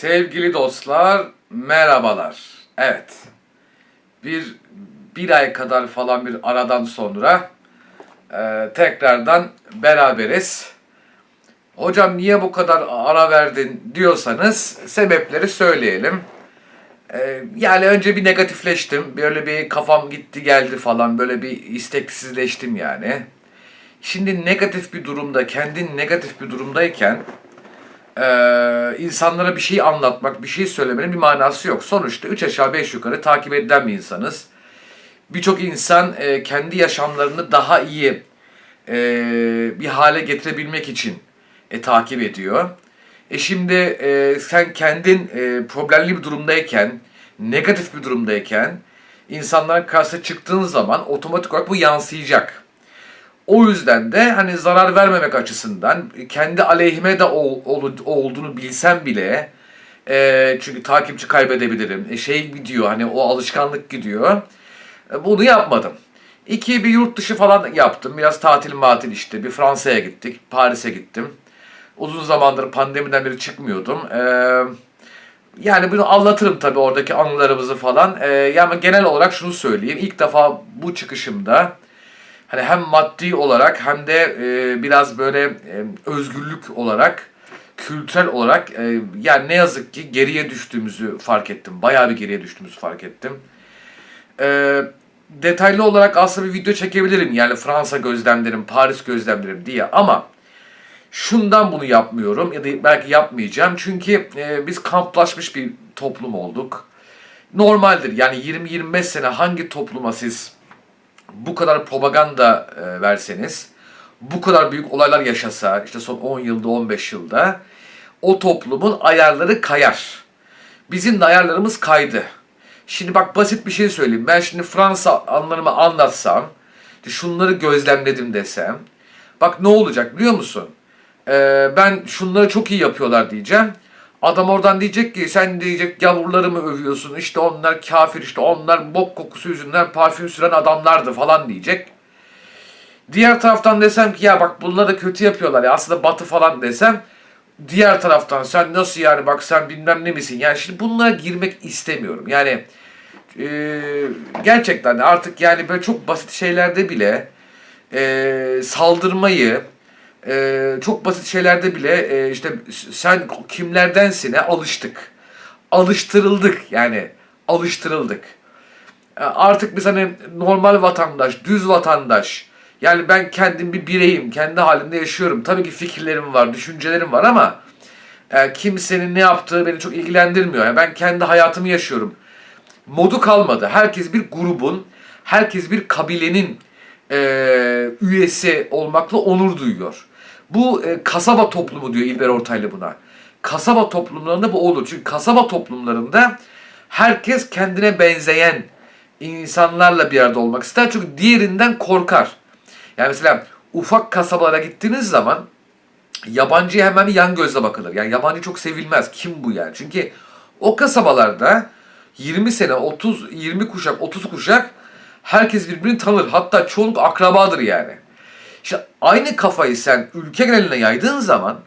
Sevgili dostlar, merhabalar. Evet, bir bir ay kadar falan bir aradan sonra e, tekrardan beraberiz. Hocam niye bu kadar ara verdin diyorsanız sebepleri söyleyelim. E, yani önce bir negatifleştim. Böyle bir kafam gitti geldi falan. Böyle bir isteksizleştim yani. Şimdi negatif bir durumda, kendin negatif bir durumdayken ee, insanlara bir şey anlatmak, bir şey söylemenin bir manası yok. Sonuçta 3 aşağı 5 yukarı takip edilen bir insanız. Birçok insan e, kendi yaşamlarını daha iyi e, bir hale getirebilmek için e, takip ediyor. E şimdi e, sen kendin e, problemli bir durumdayken, negatif bir durumdayken insanların karşısına çıktığın zaman otomatik olarak bu yansıyacak. O yüzden de hani zarar vermemek açısından kendi aleyhime de ol, ol- olduğunu bilsem bile e, çünkü takipçi kaybedebilirim. E, şey gidiyor hani o alışkanlık gidiyor. E, bunu yapmadım. İki bir yurt dışı falan yaptım. Biraz tatil matil işte. Bir Fransa'ya gittik. Paris'e gittim. Uzun zamandır pandemiden beri çıkmıyordum. E, yani bunu anlatırım tabii oradaki anılarımızı falan. E, yani genel olarak şunu söyleyeyim. İlk defa bu çıkışımda hani hem maddi olarak hem de e, biraz böyle e, özgürlük olarak kültürel olarak e, yani ne yazık ki geriye düştüğümüzü fark ettim. Bayağı bir geriye düştüğümüzü fark ettim. E, detaylı olarak aslında bir video çekebilirim. Yani Fransa gözlemlerim, Paris gözlemlerim diye ama şundan bunu yapmıyorum ya da belki yapmayacağım. Çünkü e, biz kamplaşmış bir toplum olduk. Normaldir yani 20-25 sene hangi topluma siz bu kadar propaganda e, verseniz, bu kadar büyük olaylar yaşasa, işte son 10 yılda, 15 yılda o toplumun ayarları kayar. Bizim de ayarlarımız kaydı. Şimdi bak basit bir şey söyleyeyim. Ben şimdi Fransa anlarımı anlatsam, işte şunları gözlemledim desem, bak ne olacak biliyor musun? Ee, ben şunları çok iyi yapıyorlar diyeceğim. Adam oradan diyecek ki sen diyecek yavruları mı övüyorsun. İşte onlar kafir işte onlar bok kokusu yüzünden parfüm süren adamlardı falan diyecek. Diğer taraftan desem ki ya bak bunları kötü yapıyorlar ya aslında batı falan desem diğer taraftan sen nasıl yani bak sen bilmem ne misin? Yani şimdi bunlara girmek istemiyorum. Yani e, gerçekten artık yani böyle çok basit şeylerde bile e, saldırmayı e, çok basit şeylerde bile e, işte sen kimlerdensine alıştık. Alıştırıldık yani alıştırıldık. E, artık biz hani normal vatandaş, düz vatandaş yani ben kendim bir bireyim, kendi halimde yaşıyorum. Tabii ki fikirlerim var, düşüncelerim var ama e, kimsenin ne yaptığı beni çok ilgilendirmiyor. Yani ben kendi hayatımı yaşıyorum. Modu kalmadı. Herkes bir grubun, herkes bir kabilenin e, üyesi olmakla onur duyuyor. Bu e, kasaba toplumu diyor İlber Ortaylı buna. Kasaba toplumlarında bu olur. Çünkü kasaba toplumlarında herkes kendine benzeyen insanlarla bir arada olmak ister. Çünkü diğerinden korkar. Yani mesela ufak kasabalara gittiğiniz zaman yabancıya hemen bir yan gözle bakılır. Yani yabancı çok sevilmez. Kim bu yani? Çünkü o kasabalarda 20 sene, 30, 20 kuşak, 30 kuşak herkes birbirini tanır. Hatta çoğunluk akrabadır yani. İşte aynı kafayı sen ülke geneline yaydığın zaman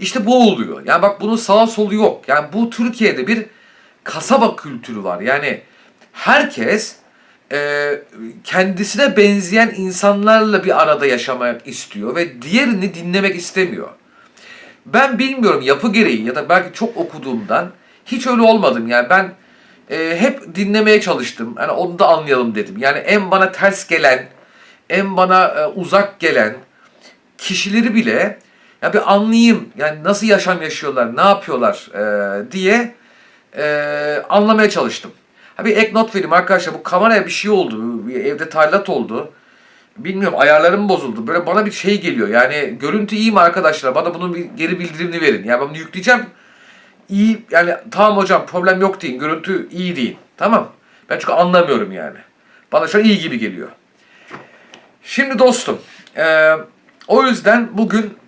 işte bu oluyor. Yani bak bunun sağ solu yok. Yani bu Türkiye'de bir kasaba kültürü var. Yani herkes e, kendisine benzeyen insanlarla bir arada yaşamak istiyor ve diğerini dinlemek istemiyor. Ben bilmiyorum yapı gereği ya da belki çok okuduğumdan hiç öyle olmadım. Yani ben e, hep dinlemeye çalıştım. Yani onu da anlayalım dedim. Yani en bana ters gelen, en bana e, uzak gelen kişileri bile ya bir anlayayım. Yani nasıl yaşam yaşıyorlar, ne yapıyorlar e, diye e, anlamaya çalıştım. Ha bir ek not vereyim arkadaşlar. Bu kameraya bir şey oldu. Bir evde taylat oldu. Bilmiyorum ayarlarım bozuldu. Böyle bana bir şey geliyor. Yani görüntü iyi mi arkadaşlar? Bana bunun bir geri bildirimini verin. Yani ben bunu yükleyeceğim. İyi yani tamam hocam problem yok deyin. Görüntü iyi deyin. Tamam. Ben çünkü anlamıyorum yani. Bana şu an iyi gibi geliyor. Şimdi dostum. e, o yüzden bugün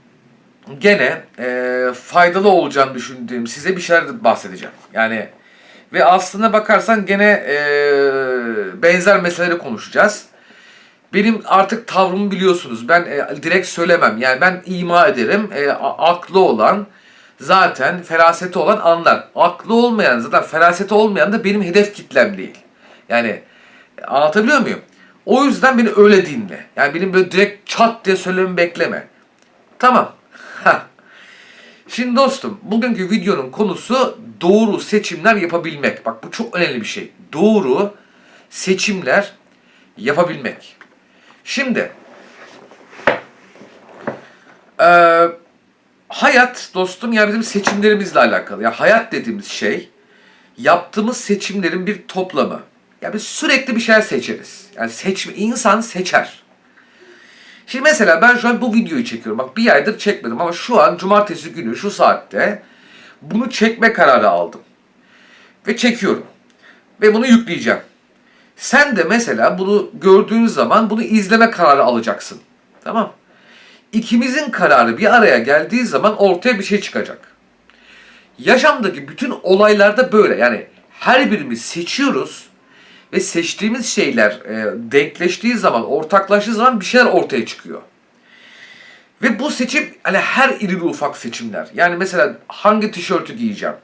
gene e, faydalı olacağını düşündüğüm size bir şeyler bahsedeceğim. Yani ve aslına bakarsan gene e, benzer meseleleri konuşacağız. Benim artık tavrımı biliyorsunuz. Ben e, direkt söylemem. Yani ben ima ederim. E, aklı olan, zaten feraseti olan anlar. Aklı olmayan zaten feraseti olmayan da benim hedef kitlem değil. Yani anlatabiliyor muyum? O yüzden beni öyle dinle. Yani benim böyle direkt çat diye söylememi bekleme. Tamam. Şimdi dostum bugünkü videonun konusu doğru seçimler yapabilmek. Bak bu çok önemli bir şey. Doğru seçimler yapabilmek. Şimdi eee, hayat dostum ya bizim seçimlerimizle alakalı. Ya hayat dediğimiz şey yaptığımız seçimlerin bir toplamı. Ya biz sürekli bir şeyler seçeriz. Yani seçme, insan seçer. Şimdi mesela ben şu an bu videoyu çekiyorum. Bak bir aydır çekmedim ama şu an cumartesi günü şu saatte bunu çekme kararı aldım. Ve çekiyorum. Ve bunu yükleyeceğim. Sen de mesela bunu gördüğün zaman bunu izleme kararı alacaksın. Tamam. İkimizin kararı bir araya geldiği zaman ortaya bir şey çıkacak. Yaşamdaki bütün olaylarda böyle. Yani her birimiz seçiyoruz ve seçtiğimiz şeyler e, denkleştiği zaman, ortaklaştığı zaman bir şeyler ortaya çıkıyor. Ve bu seçim hani her iri ufak seçimler. Yani mesela hangi tişörtü giyeceğim?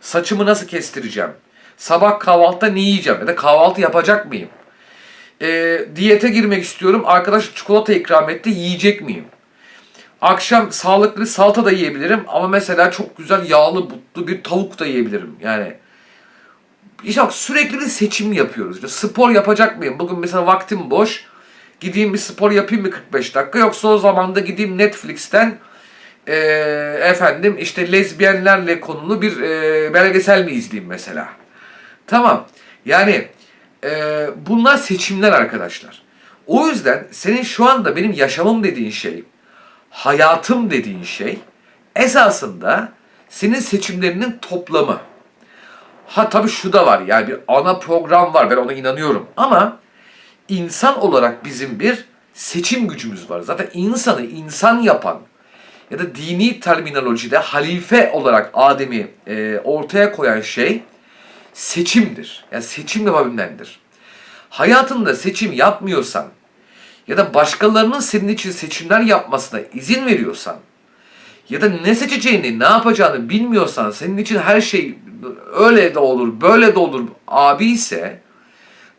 Saçımı nasıl kestireceğim? Sabah kahvaltıda ne yiyeceğim? Ya da kahvaltı yapacak mıyım? E, diyete girmek istiyorum. Arkadaş çikolata ikram etti. Yiyecek miyim? Akşam sağlıklı salata da yiyebilirim. Ama mesela çok güzel yağlı butlu bir tavuk da yiyebilirim. Yani işte bak sürekli bir seçim yapıyoruz. İşte spor yapacak mıyım? Bugün mesela vaktim boş. Gideyim bir spor yapayım mı 45 dakika? Yoksa o zaman da gideyim Netflix'ten eee, efendim işte lezbiyenlerle konulu bir eee, belgesel mi izleyeyim mesela? Tamam. Yani eee, bunlar seçimler arkadaşlar. O yüzden senin şu anda benim yaşamım dediğin şey, hayatım dediğin şey esasında senin seçimlerinin toplamı. Ha tabii şu da var yani bir ana program var ben ona inanıyorum ama insan olarak bizim bir seçim gücümüz var. Zaten insanı insan yapan ya da dini terminolojide halife olarak Adem'i e, ortaya koyan şey seçimdir. Yani seçim yapabilmendir. Hayatında seçim yapmıyorsan ya da başkalarının senin için seçimler yapmasına izin veriyorsan ya da ne seçeceğini, ne yapacağını bilmiyorsan, senin için her şey öyle de olur, böyle de olur abi ise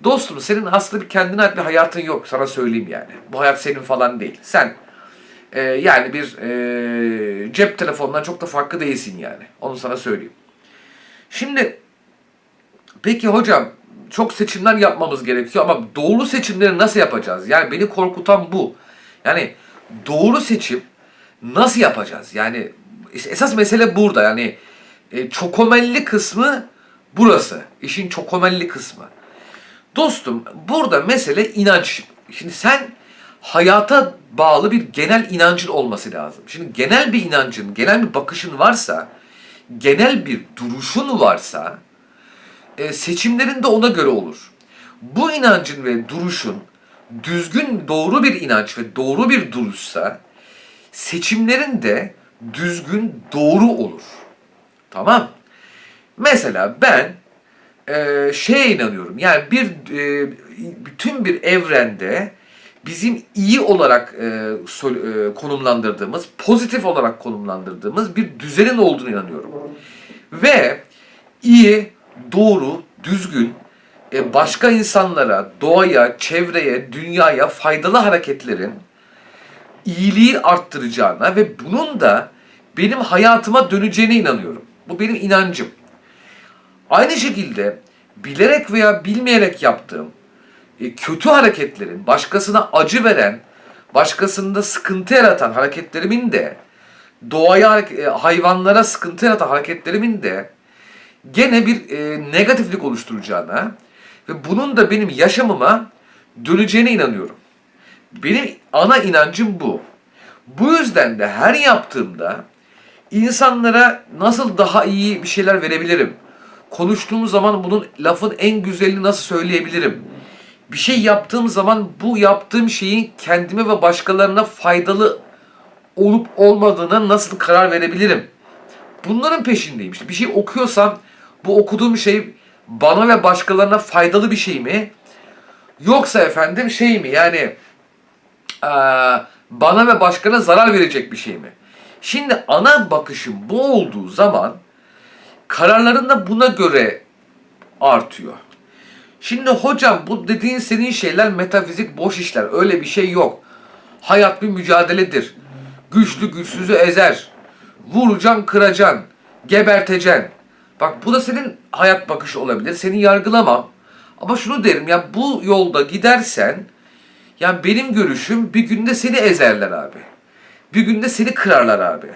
dostum senin aslında bir kendine ait bir hayatın yok sana söyleyeyim yani. Bu hayat senin falan değil. Sen e, yani bir e, cep telefonundan çok da farklı değilsin yani. Onu sana söyleyeyim. Şimdi peki hocam çok seçimler yapmamız gerekiyor ama doğru seçimleri nasıl yapacağız? Yani beni korkutan bu. Yani doğru seçim nasıl yapacağız? Yani esas mesele burada. Yani e, çokomelli kısmı burası. İşin çokomelli kısmı. Dostum burada mesele inanç. Şimdi sen hayata bağlı bir genel inancın olması lazım. Şimdi genel bir inancın, genel bir bakışın varsa, genel bir duruşun varsa e, seçimlerin de ona göre olur. Bu inancın ve duruşun düzgün, doğru bir inanç ve doğru bir duruşsa seçimlerin de düzgün, doğru olur. Tamam. Mesela ben e, şeye inanıyorum. Yani bir e, bütün bir evrende bizim iyi olarak e, sol- e, konumlandırdığımız, pozitif olarak konumlandırdığımız bir düzenin olduğunu inanıyorum. Ve iyi, doğru, düzgün, e, başka insanlara, doğaya, çevreye, dünyaya faydalı hareketlerin iyiliği arttıracağına ve bunun da benim hayatıma döneceğine inanıyorum. Bu benim inancım. Aynı şekilde bilerek veya bilmeyerek yaptığım e, kötü hareketlerin, başkasına acı veren, başkasında sıkıntı yaratan hareketlerimin de doğaya, e, hayvanlara sıkıntı yaratan hareketlerimin de gene bir e, negatiflik oluşturacağına ve bunun da benim yaşamıma döneceğine inanıyorum. Benim ana inancım bu. Bu yüzden de her yaptığımda insanlara nasıl daha iyi bir şeyler verebilirim? Konuştuğum zaman bunun lafın en güzelini nasıl söyleyebilirim? Bir şey yaptığım zaman bu yaptığım şeyin kendime ve başkalarına faydalı olup olmadığına nasıl karar verebilirim? Bunların peşindeyim. İşte bir şey okuyorsam bu okuduğum şey bana ve başkalarına faydalı bir şey mi? Yoksa efendim şey mi yani bana ve başkana zarar verecek bir şey mi? Şimdi ana bakışın bu olduğu zaman kararların da buna göre artıyor. Şimdi hocam bu dediğin senin şeyler metafizik boş işler. Öyle bir şey yok. Hayat bir mücadeledir. Güçlü güçsüzü ezer. Vuracaksın, kıracaksın. Geberteceksin. Bak bu da senin hayat bakışı olabilir. Seni yargılamam. Ama şunu derim ya bu yolda gidersen yani benim görüşüm bir günde seni ezerler abi. Bir günde seni kırarlar abi.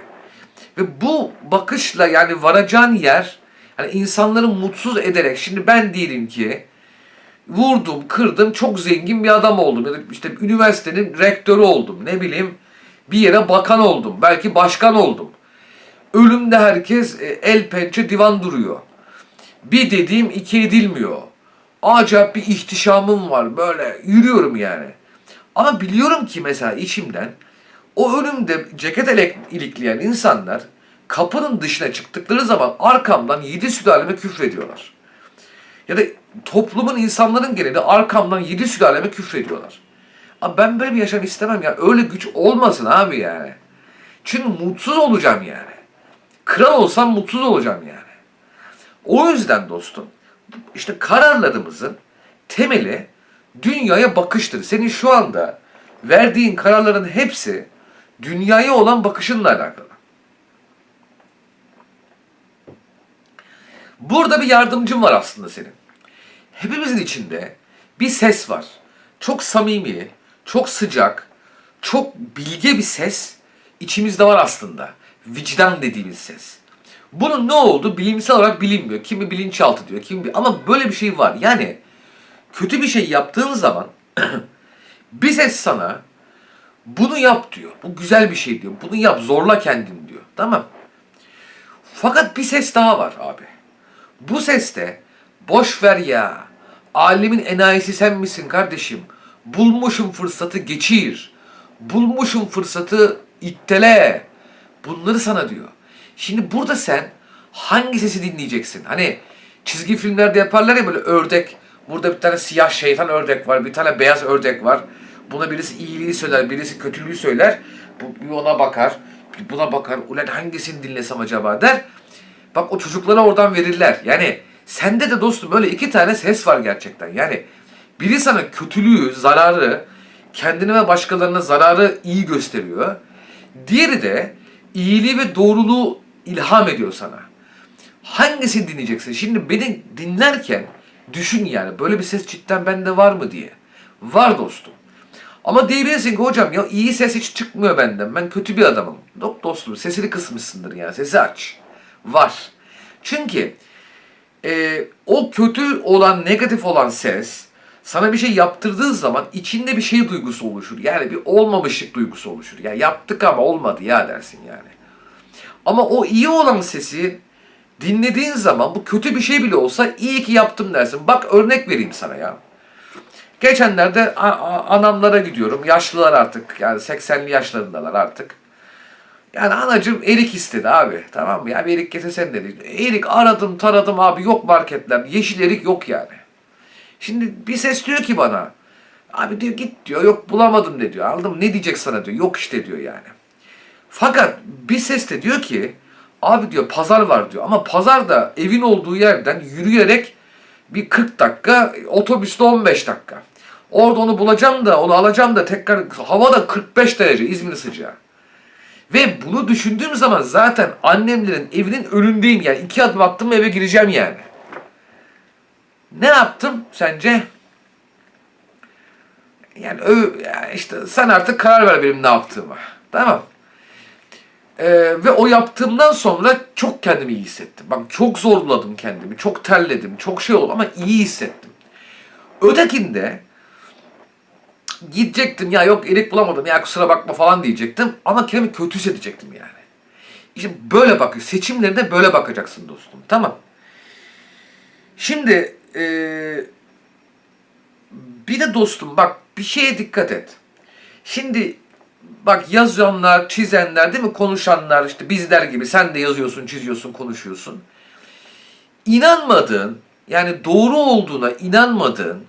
Ve bu bakışla yani varacağın yer yani insanları mutsuz ederek şimdi ben diyelim ki vurdum, kırdım, çok zengin bir adam oldum ya da işte üniversitenin rektörü oldum. Ne bileyim bir yere bakan oldum, belki başkan oldum. Ölümde herkes e, el pençe divan duruyor. Bir dediğim iki edilmiyor. Acayip bir ihtişamım var böyle yürüyorum yani. Ama biliyorum ki mesela içimden o önümde ceket elek- ilikleyen insanlar kapının dışına çıktıkları zaman arkamdan yedi sülaleme küfrediyorlar. Ya da toplumun insanların geneli arkamdan yedi sülaleme küfrediyorlar. Abi ben böyle bir yaşam istemem ya. Öyle güç olmasın abi yani. Çünkü mutsuz olacağım yani. Kral olsam mutsuz olacağım yani. O yüzden dostum işte kararlarımızın temeli dünyaya bakıştır. Senin şu anda verdiğin kararların hepsi dünyaya olan bakışınla alakalı. Burada bir yardımcın var aslında senin. Hepimizin içinde bir ses var. Çok samimi, çok sıcak, çok bilge bir ses içimizde var aslında. Vicdan dediğimiz ses. Bunun ne oldu bilimsel olarak bilinmiyor. Kimi bilinçaltı diyor, kimi ama böyle bir şey var. Yani kötü bir şey yaptığın zaman bir ses sana bunu yap diyor. Bu güzel bir şey diyor. Bunu yap, zorla kendini diyor. Tamam. Fakat bir ses daha var abi. Bu seste boş ver ya. Alemin enayisi sen misin kardeşim? Bulmuşum fırsatı geçir. Bulmuşum fırsatı ittele. Bunları sana diyor. Şimdi burada sen hangi sesi dinleyeceksin? Hani çizgi filmlerde yaparlar ya böyle ördek. Burada bir tane siyah şeytan ördek var. Bir tane beyaz ördek var. Buna birisi iyiliği söyler, birisi kötülüğü söyler. Bu bir ona bakar, bir buna bakar. Ulan hangisini dinlesem acaba der. Bak o çocuklara oradan verirler. Yani sende de dostum böyle iki tane ses var gerçekten. Yani biri sana kötülüğü, zararı, kendine ve başkalarına zararı iyi gösteriyor. Diğeri de iyiliği ve doğruluğu ilham ediyor sana. Hangisini dinleyeceksin? Şimdi beni dinlerken düşün yani böyle bir ses cidden bende var mı diye. Var dostum. Ama diyebilirsin ki hocam ya iyi ses hiç çıkmıyor benden. Ben kötü bir adamım. Yok dostum sesini kısmışsındır yani. Sesi aç. Var. Çünkü e, o kötü olan, negatif olan ses sana bir şey yaptırdığı zaman içinde bir şey duygusu oluşur. Yani bir olmamışlık duygusu oluşur. Yani yaptık ama olmadı ya dersin yani. Ama o iyi olan sesi dinlediğin zaman bu kötü bir şey bile olsa iyi ki yaptım dersin. Bak örnek vereyim sana ya. Geçenlerde anamlara gidiyorum. Yaşlılar artık. Yani 80'li yaşlarındalar artık. Yani anacım erik istedi abi. Tamam mı? Ya bir erik getirsen dedi. Erik aradım taradım abi yok marketler. Yeşil erik yok yani. Şimdi bir ses diyor ki bana. Abi diyor git diyor. Yok bulamadım de diyor. Aldım ne diyecek sana diyor. Yok işte diyor yani. Fakat bir ses de diyor ki abi diyor pazar var diyor. Ama pazar da evin olduğu yerden yürüyerek bir 40 dakika, otobüste 15 dakika. Orada onu bulacağım da, onu alacağım da tekrar hava da 45 derece İzmir sıcağı. Ve bunu düşündüğüm zaman zaten annemlerin evinin önündeyim yani. iki adım attım eve gireceğim yani. Ne yaptım sence? Yani, ö, yani işte sen artık karar ver benim ne yaptığıma. Tamam. Ee, ve o yaptığımdan sonra çok kendimi iyi hissettim. Bak çok zorladım kendimi, çok terledim, çok şey oldu ama iyi hissettim. Ötekinde gidecektim ya yok erik bulamadım ya kusura bakma falan diyecektim ama kendimi kötü hissedecektim yani. İşte böyle bak seçimlerinde böyle bakacaksın dostum tamam. Şimdi eee, bir de dostum bak bir şeye dikkat et. Şimdi bak yazanlar, çizenler değil mi konuşanlar işte bizler gibi sen de yazıyorsun, çiziyorsun, konuşuyorsun. İnanmadığın yani doğru olduğuna inanmadığın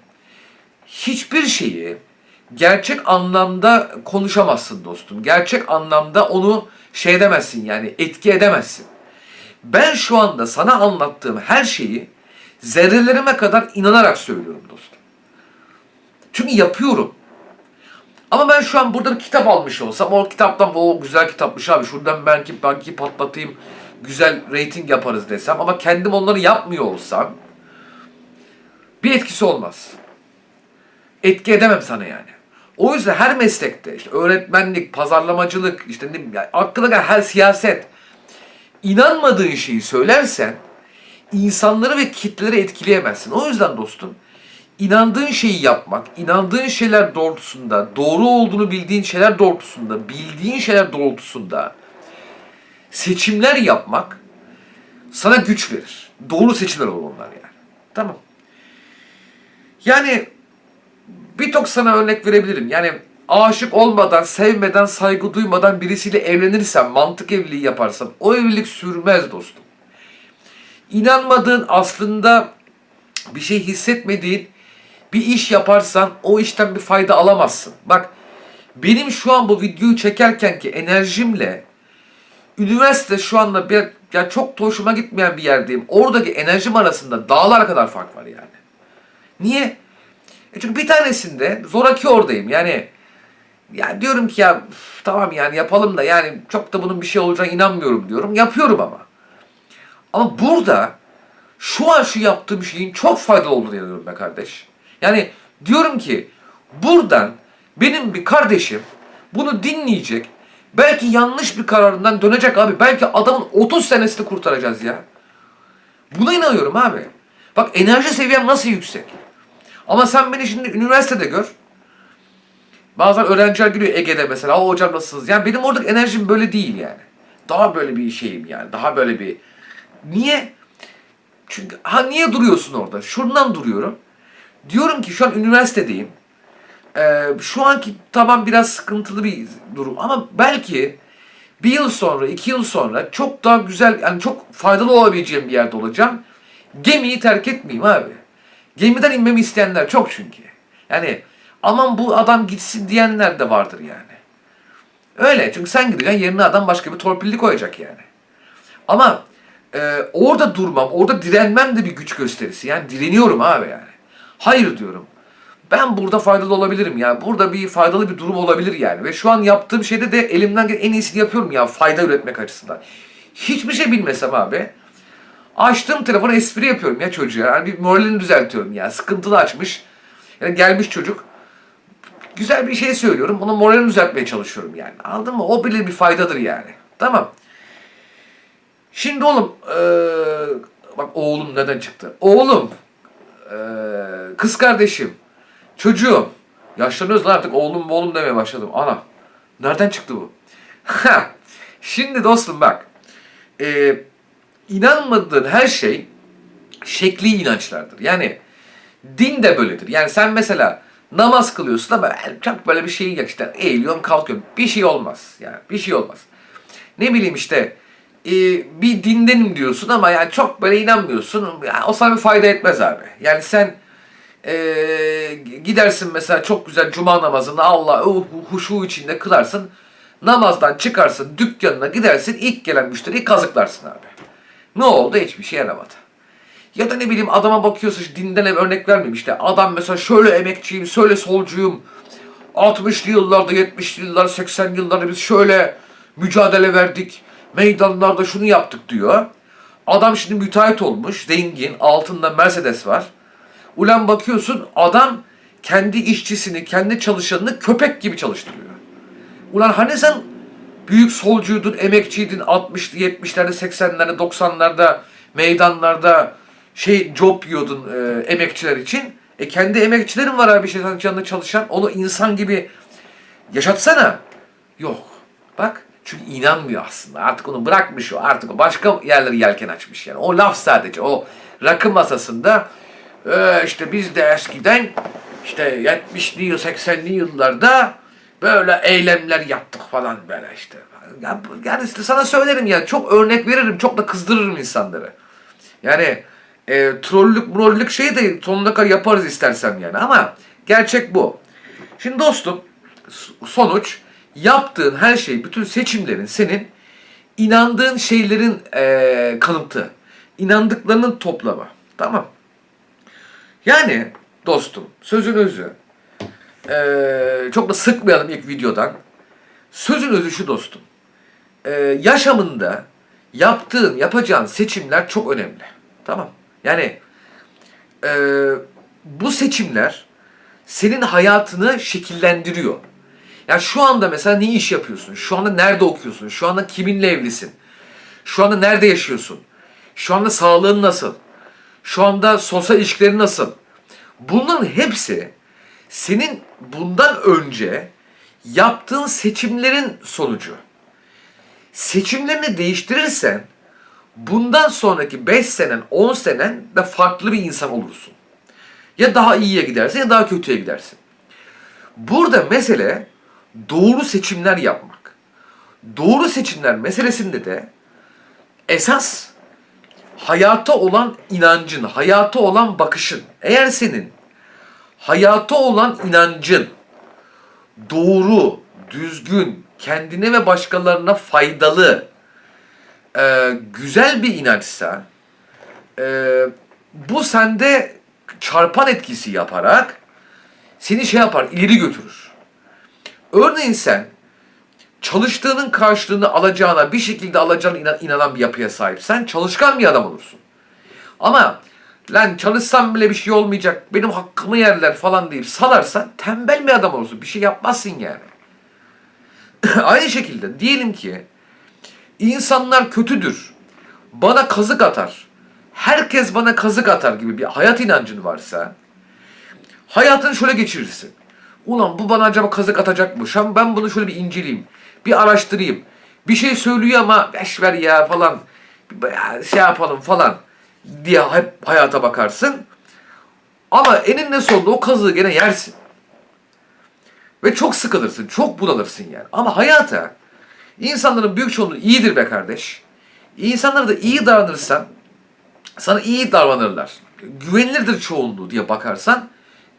hiçbir şeyi gerçek anlamda konuşamazsın dostum. Gerçek anlamda onu şey edemezsin yani etki edemezsin. Ben şu anda sana anlattığım her şeyi zerrelerime kadar inanarak söylüyorum dostum. Çünkü yapıyorum. Ama ben şu an burada bir kitap almış olsam o kitaptan o güzel kitapmış abi şuradan belki belki patlatayım güzel rating yaparız desem ama kendim onları yapmıyor olsam bir etkisi olmaz. Etki edemem sana yani. O yüzden her meslekte işte öğretmenlik, pazarlamacılık, işte ne bileyim, yani aklına gelen her siyaset inanmadığın şeyi söylersen insanları ve kitleleri etkileyemezsin. O yüzden dostum inandığın şeyi yapmak, inandığın şeyler doğrultusunda, doğru olduğunu bildiğin şeyler doğrultusunda, bildiğin şeyler doğrultusunda seçimler yapmak sana güç verir. Doğru seçimler olur onlar yani. Tamam. Yani birçok sana örnek verebilirim. Yani aşık olmadan, sevmeden, saygı duymadan birisiyle evlenirsen, mantık evliliği yaparsan o evlilik sürmez dostum. İnanmadığın aslında bir şey hissetmediğin bir iş yaparsan o işten bir fayda alamazsın. Bak benim şu an bu videoyu çekerken ki enerjimle üniversite şu anda bir ya çok hoşuma gitmeyen bir yerdeyim. Oradaki enerjim arasında dağlar kadar fark var yani. Niye? E çünkü bir tanesinde zoraki oradayım. Yani yani diyorum ki ya tamam yani yapalım da yani çok da bunun bir şey olacağına inanmıyorum diyorum. Yapıyorum ama. Ama burada şu an şu yaptığım şeyin çok faydalı olduğunu inanıyorum be kardeş. Yani diyorum ki buradan benim bir kardeşim bunu dinleyecek. Belki yanlış bir kararından dönecek abi. Belki adamın 30 senesini kurtaracağız ya. Buna inanıyorum abi. Bak enerji seviyem nasıl yüksek. Ama sen beni şimdi üniversitede gör. Bazen öğrenciler geliyor Ege'de mesela. O hocam nasılsınız? Yani benim oradaki enerjim böyle değil yani. Daha böyle bir şeyim yani. Daha böyle bir... Niye? Çünkü ha niye duruyorsun orada? Şuradan duruyorum. Diyorum ki şu an üniversitedeyim. Ee, şu anki tamam biraz sıkıntılı bir durum ama belki bir yıl sonra, iki yıl sonra çok daha güzel, yani çok faydalı olabileceğim bir yerde olacağım. Gemiyi terk etmeyeyim abi. Gemiden inmemi isteyenler çok çünkü. Yani aman bu adam gitsin diyenler de vardır yani. Öyle çünkü sen gideceksin yerine adam başka bir torpilli koyacak yani. Ama e, orada durmam, orada direnmem de bir güç gösterisi. Yani direniyorum abi yani. Hayır diyorum. Ben burada faydalı olabilirim ya. Burada bir faydalı bir durum olabilir yani. Ve şu an yaptığım şeyde de elimden gelen en iyisini yapıyorum ya fayda üretmek açısından. Hiçbir şey bilmesem abi. Açtığım telefonu espri yapıyorum ya çocuğa. Yani bir moralini düzeltiyorum ya. Sıkıntılı açmış. Yani gelmiş çocuk. Güzel bir şey söylüyorum. Onun moralini düzeltmeye çalışıyorum yani. Anladın mı? O bile bir faydadır yani. Tamam. Şimdi oğlum. eee, bak oğlum neden çıktı? Oğlum. Kız kardeşim. Çocuğum. Yaşlanıyoruz lan artık oğlum oğlum demeye başladım. Ana. Nereden çıktı bu? Ha. Şimdi dostum bak. Eee inanmadığın her şey şekli inançlardır. Yani din de böyledir. Yani sen mesela namaz kılıyorsun ama çok böyle bir şey yok işte eğiliyorum kalkıyorum. Bir şey olmaz. Yani bir şey olmaz. Ne bileyim işte e, bir dindenim diyorsun ama yani çok böyle inanmıyorsun. Yani o sana bir fayda etmez abi. Yani sen e, gidersin mesela çok güzel cuma namazını Allah huşu içinde kılarsın. Namazdan çıkarsın dükkanına gidersin ilk gelen müşteriyi kazıklarsın abi. Ne oldu? Hiçbir şey yaramadı. Ya da ne bileyim adama bakıyorsun işte dinden ev örnek vermeyeyim işte. Adam mesela şöyle emekçiyim, şöyle solcuyum. 60'lı yıllarda, 70'li yıllar, 80'li yıllarda biz şöyle mücadele verdik. Meydanlarda şunu yaptık diyor. Adam şimdi müteahhit olmuş, zengin, altında Mercedes var. Ulan bakıyorsun adam kendi işçisini, kendi çalışanını köpek gibi çalıştırıyor. Ulan hani sen büyük solcuydun, emekçiydin 60'lı, 70'lerde, 80'lerde, 90'larda meydanlarda şey job yiyordun e, emekçiler için. E kendi emekçilerin var abi şeytan canında çalışan. Onu insan gibi yaşatsana. Yok. Bak çünkü inanmıyor aslında. Artık onu bırakmış o. Artık o başka yerleri yelken açmış yani. O laf sadece. O rakı masasında e, işte biz de eskiden işte 70'li yıl 80'li yıllarda böyle eylemler yaptık falan böyle işte. Ya, yani işte sana söylerim ya çok örnek veririm çok da kızdırırım insanları. Yani e, trollük mrollük şeyi de sonuna kadar yaparız istersem yani ama gerçek bu. Şimdi dostum sonuç yaptığın her şey, bütün seçimlerin senin inandığın şeylerin eee kanıtı. inandıklarının toplamı. Tamam. Yani dostum sözün özü eee, çok da sıkmayalım ilk videodan. Sözün özü şu dostum. Eee, yaşamında yaptığın, yapacağın seçimler çok önemli. Tamam. Yani eee, bu seçimler senin hayatını şekillendiriyor. Ya şu anda mesela ne iş yapıyorsun? Şu anda nerede okuyorsun? Şu anda kiminle evlisin? Şu anda nerede yaşıyorsun? Şu anda sağlığın nasıl? Şu anda sosyal ilişkilerin nasıl? Bunların hepsi senin bundan önce yaptığın seçimlerin sonucu. Seçimlerini değiştirirsen bundan sonraki 5 senen, 10 senen de farklı bir insan olursun. Ya daha iyiye gidersin ya daha kötüye gidersin. Burada mesele doğru seçimler yapmak. Doğru seçimler meselesinde de esas hayata olan inancın, hayata olan bakışın. Eğer senin hayata olan inancın doğru, düzgün, kendine ve başkalarına faydalı, e, güzel bir inançsa e, bu sende çarpan etkisi yaparak seni şey yapar, ileri götürür. Örneğin sen çalıştığının karşılığını alacağına, bir şekilde alacağına inan- inanan bir yapıya sahipsen çalışkan bir adam olursun. Ama lan çalışsam bile bir şey olmayacak, benim hakkımı yerler falan deyip salarsan tembel bir adam olursun. Bir şey yapmazsın yani. Aynı şekilde diyelim ki insanlar kötüdür. Bana kazık atar. Herkes bana kazık atar gibi bir hayat inancın varsa hayatını şöyle geçirirsin. Ulan bu bana acaba kazık atacak mı? Şu an ben bunu şöyle bir inceleyeyim. Bir araştırayım. Bir şey söylüyor ama beş ver ya falan. Şey yapalım falan diye hep hayata bakarsın. Ama eninde sonunda o kazığı gene yersin. Ve çok sıkılırsın, çok bunalırsın yani. Ama hayata insanların büyük çoğunluğu iyidir be kardeş. İnsanlara da iyi davranırsan sana iyi davranırlar. Güvenilirdir çoğunluğu diye bakarsan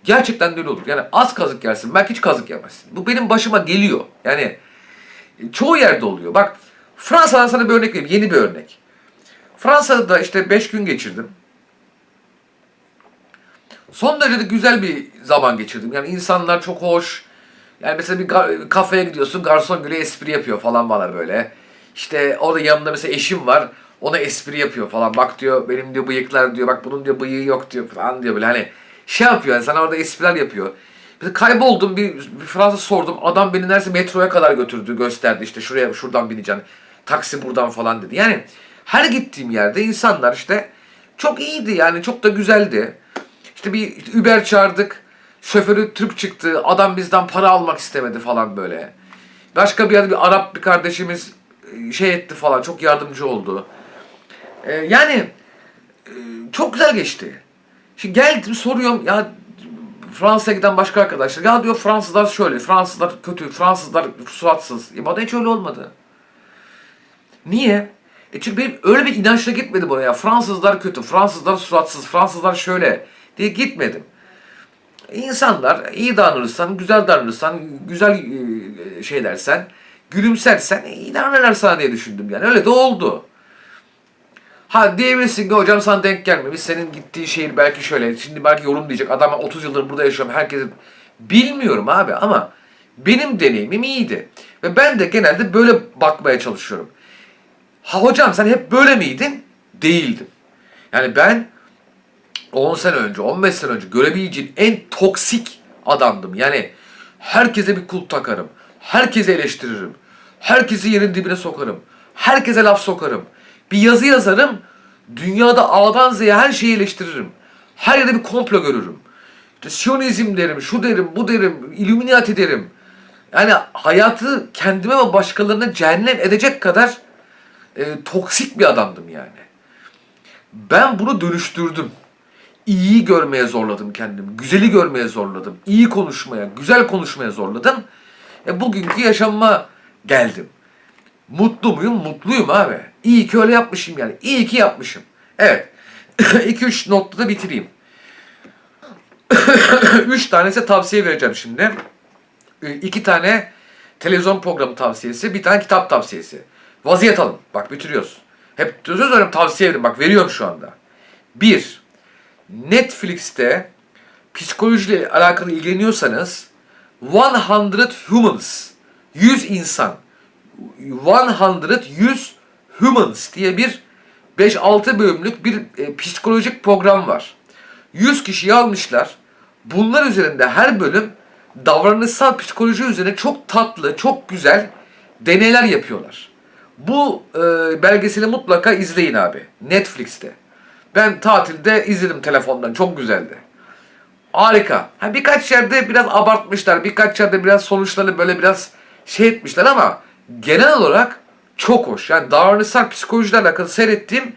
gerçekten de öyle olur. Yani az kazık yersin, belki hiç kazık yemezsin. Bu benim başıma geliyor. Yani çoğu yerde oluyor. Bak Fransa'dan sana bir örnek vereyim, yeni bir örnek. Fransa'da işte 5 gün geçirdim. Son derece de güzel bir zaman geçirdim. Yani insanlar çok hoş. Yani mesela bir kafeye gidiyorsun, garson güle espri yapıyor falan bana böyle. İşte orada yanımda mesela eşim var. Ona espri yapıyor falan. Bak diyor benim diyor bıyıklar diyor. Bak bunun diyor bıyığı yok diyor falan diyor böyle. Hani şey yapıyor yani sana orada espriler yapıyor. Mesela kayboldum bir, bir Fransa sordum. Adam beni neredeyse metroya kadar götürdü gösterdi. İşte şuraya şuradan bineceksin. Taksi buradan falan dedi. Yani her gittiğim yerde insanlar işte çok iyiydi yani çok da güzeldi. İşte bir işte Uber çağırdık. Şoförü Türk çıktı. Adam bizden para almak istemedi falan böyle. Başka bir yerde bir Arap bir kardeşimiz e, şey etti falan. Çok yardımcı oldu. Ee, yani e, çok güzel geçti. Şimdi geldim soruyorum ya Fransa'ya giden başka arkadaşlar. Ya diyor Fransızlar şöyle, Fransızlar kötü, Fransızlar suratsız. E bana hiç öyle olmadı. Niye? E çünkü benim öyle bir inançla gitmedim oraya. Fransızlar kötü, Fransızlar suratsız, Fransızlar şöyle diye gitmedim. İnsanlar iyi davranırsan, güzel davranırsan, güzel e, şey dersen, gülümsersen e, iyi davranırlar sana diye düşündüm yani. Öyle de oldu. Ha diyebilirsin ki hocam sana denk gelmemiş. Senin gittiğin şehir belki şöyle. Şimdi belki yorum diyecek. Adam ben 30 yıldır burada yaşıyorum. Herkesin bilmiyorum abi ama benim deneyimim iyiydi. Ve ben de genelde böyle bakmaya çalışıyorum. Ha hocam sen hep böyle miydin? Değildim. Yani ben 10 sene önce, 15 sene önce görebileceğin en toksik adamdım. Yani herkese bir kulp takarım. Herkese eleştiririm. Herkesi yerin dibine sokarım. Herkese laf sokarım. Bir yazı yazarım. Dünyada A'dan Z'ye her şeyi eleştiririm. Her yerde bir komplo görürüm. İşte Siyonizm derim, şu derim, bu derim, Illuminati derim. Yani hayatı kendime ve başkalarına cehennem edecek kadar e, toksik bir adamdım yani. Ben bunu dönüştürdüm. İyiyi görmeye zorladım kendimi. Güzeli görmeye zorladım. iyi konuşmaya, güzel konuşmaya zorladım. E, bugünkü yaşamıma geldim. Mutlu muyum? Mutluyum abi. İyi ki öyle yapmışım yani. İyi ki yapmışım. Evet. 2-3 noktada bitireyim. 3 tanesi tavsiye vereceğim şimdi. e, iki tane televizyon programı tavsiyesi, bir tane kitap tavsiyesi. Vaziyet alın. Bak bitiriyoruz. Hep söz veriyorum tavsiye verin. Bak veriyorum şu anda. Bir, Netflix'te psikolojiyle alakalı ilgileniyorsanız 100 Humans 100 insan 100 100 Humans diye bir 5-6 bölümlük bir e, psikolojik program var. 100 kişiyi almışlar. Bunlar üzerinde her bölüm davranışsal psikoloji üzerine çok tatlı, çok güzel deneyler yapıyorlar. Bu e, belgeseli mutlaka izleyin abi. Netflix'te. Ben tatilde izledim telefondan. Çok güzeldi. Harika. Ha, birkaç yerde biraz abartmışlar. Birkaç yerde biraz sonuçlarını böyle biraz şey etmişler ama genel olarak çok hoş. Yani davranışsal psikolojiyle alakalı seyrettiğim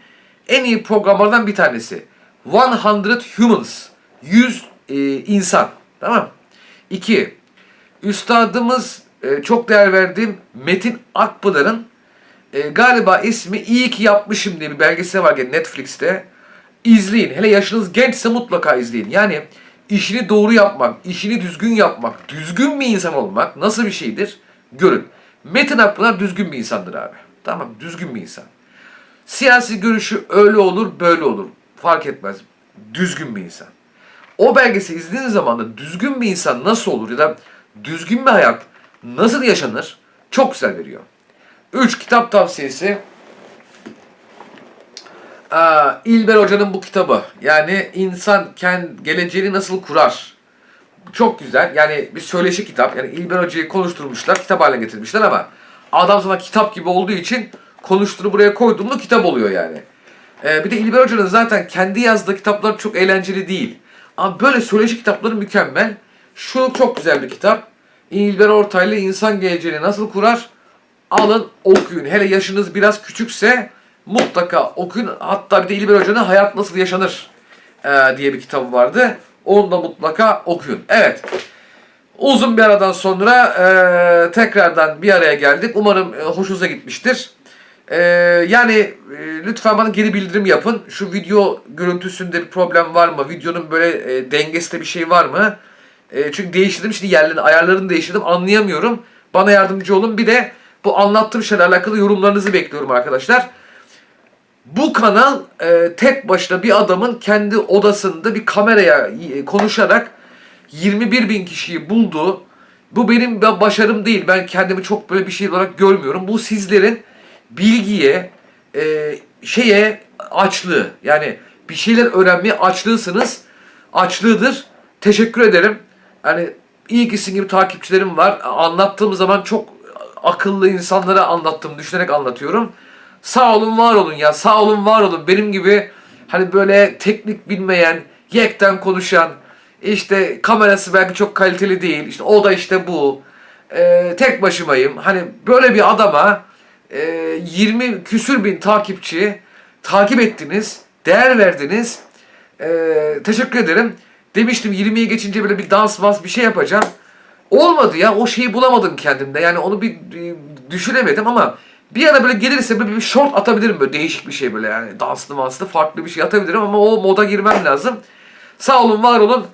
en iyi programlardan bir tanesi. 100 Humans. 100 e, insan. Tamam. İki. Üstadımız e, çok değer verdiğim Metin Akpınar'ın e, galiba ismi İyi ki yapmışım diye bir belgesel var Netflix'te. İzleyin. Hele yaşınız gençse mutlaka izleyin. Yani işini doğru yapmak, işini düzgün yapmak, düzgün bir insan olmak nasıl bir şeydir? Görün. Metin Akpınar düzgün bir insandır abi. Tamam düzgün bir insan. Siyasi görüşü öyle olur böyle olur. Fark etmez. Düzgün bir insan. O belgeseli izlediğiniz zaman da düzgün bir insan nasıl olur ya da düzgün bir hayat nasıl yaşanır çok güzel veriyor. 3 kitap tavsiyesi. Aa, İlber Hoca'nın bu kitabı. Yani insan kendi geleceğini nasıl kurar? Çok güzel. Yani bir söyleşi kitap. Yani İlber Hoca'yı konuşturmuşlar, kitap haline getirmişler ama adam sana kitap gibi olduğu için konuştuğunu buraya koyduğumda kitap oluyor yani. Ee, bir de İlber Hoca'nın zaten kendi yazdığı kitaplar çok eğlenceli değil. Ama böyle söyleşi kitapları mükemmel. Şu çok güzel bir kitap. İlber Ortaylı insan geleceğini nasıl kurar? Alın okuyun. Hele yaşınız biraz küçükse mutlaka okuyun. Hatta bir de İlber Hoca'nın Hayat Nasıl Yaşanır e, diye bir kitabı vardı. Onu da mutlaka okuyun. Evet. Uzun bir aradan sonra e, tekrardan bir araya geldik. Umarım e, hoşunuza gitmiştir. E, yani e, lütfen bana geri bildirim yapın. Şu video görüntüsünde bir problem var mı? Videonun böyle e, dengesinde bir şey var mı? E, çünkü değiştirdim şimdi yerlerini, ayarlarını değiştirdim. Anlayamıyorum. Bana yardımcı olun. Bir de bu anlattığım şeylerle alakalı yorumlarınızı bekliyorum arkadaşlar. Bu kanal e, tek başına bir adamın kendi odasında bir kameraya e, konuşarak 21 bin kişiyi buldu. Bu benim başarım değil. Ben kendimi çok böyle bir şey olarak görmüyorum. Bu sizlerin bilgiye, e, şeye açlığı. Yani bir şeyler öğrenmeye açlığısınız. Açlığıdır. Teşekkür ederim. Hani iyi ki sizin gibi takipçilerim var. Anlattığım zaman çok akıllı insanlara anlattığımı düşünerek anlatıyorum. Sağ olun var olun ya. Sağ olun var olun. Benim gibi hani böyle teknik bilmeyen yekten konuşan işte kamerası belki çok kaliteli değil. İşte o da işte bu. Ee, tek başımayım. Hani böyle bir adama e, 20 küsür bin takipçi takip ettiniz değer verdiniz. Ee, teşekkür ederim. Demiştim 20'ye geçince böyle bir dans mas bir şey yapacağım. Olmadı ya. O şeyi bulamadım kendimde. Yani onu bir e, düşünemedim ama bir ara böyle gelirse böyle bir short atabilirim böyle değişik bir şey böyle yani danslı manslı farklı bir şey atabilirim ama o moda girmem lazım. Sağ olun var olun.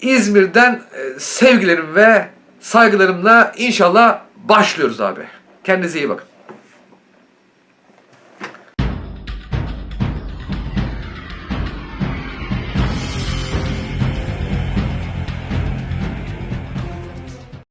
İzmir'den e, sevgilerim ve saygılarımla inşallah başlıyoruz abi. Kendinize iyi bakın.